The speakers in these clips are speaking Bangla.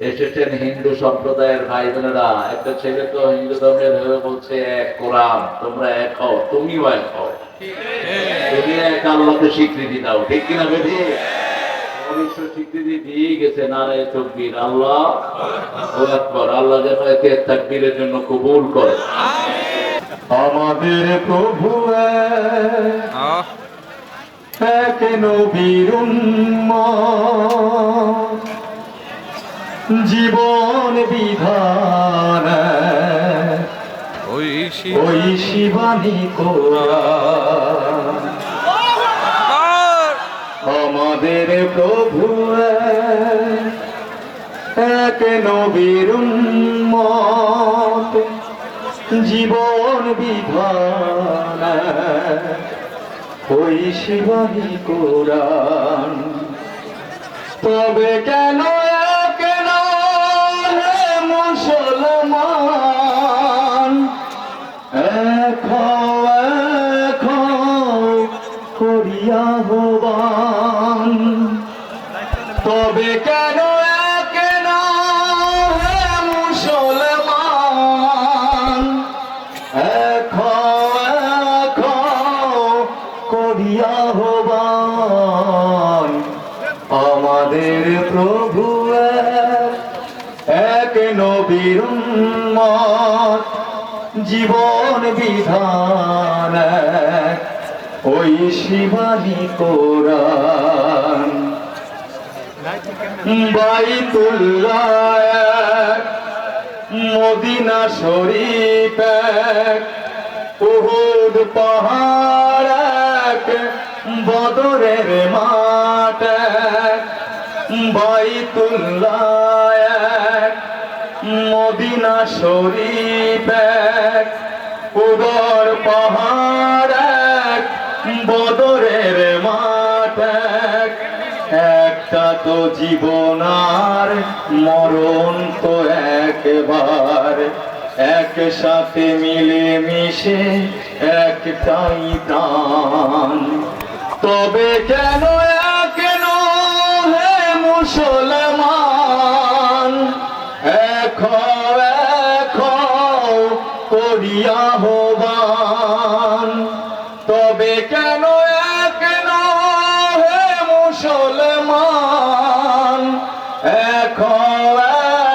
এসেছেন হিন্দু সম্প্রদায়ের ভাই বোনেরা একটা ছেলে তো হিন্দু ধর্মের হয়ে বলছে এক কোরআন তোমরা এক হও তুমিও এক হও। তুমি এক আল্লাহকে স্বীকৃতি দাও ঠিক কিনা বেঠি অবশ্য স্বীকৃতি দিয়ে গেছে নারায় তকবীর আল্লাহ ও আল্লাহ যেন একে তাকবীরের জন্য কবুল করে। আমাদের প্রভু এক, নবীর উম্মত। জীবন বিধান। ওই শিবানী আমাদের প্রভু এক, নবীর উম্মত। জীবন বিধান। ওই শিবানী কোরআন। তবে কেন করিয়া হবান তবে কেন করিয়া আমাদের প্রভু এক, নবীর জীবন বিধান ওই শিবানী কোরআন। বাইতুল্লাহ মদিনা শরীফ উহুদ পাহাড় বদরের মাঠ বাইতুল্লাহ মদিনা শরীফ এক, বদরের মাঠ এক, একটা তো জীবন আর মরণ তো একবার। একসাথে মিলে মিশে একটাই প্রাণ। তবে কেন কেন হে মুসলমান? এখ এখ করিয়া তবে কেন কেন হে মুসলমান? এখ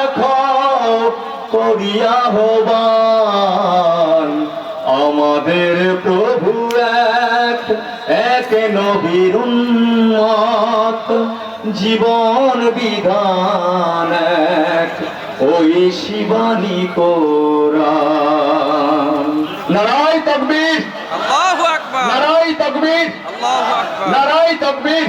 এখ করিয়া হবান। আমাদের প্রভু এক এক নবীর উন্মত জীবন বিধান এক, ওই শিবানী কোরআন। নারায় তকবীর। নারায় তকবীর।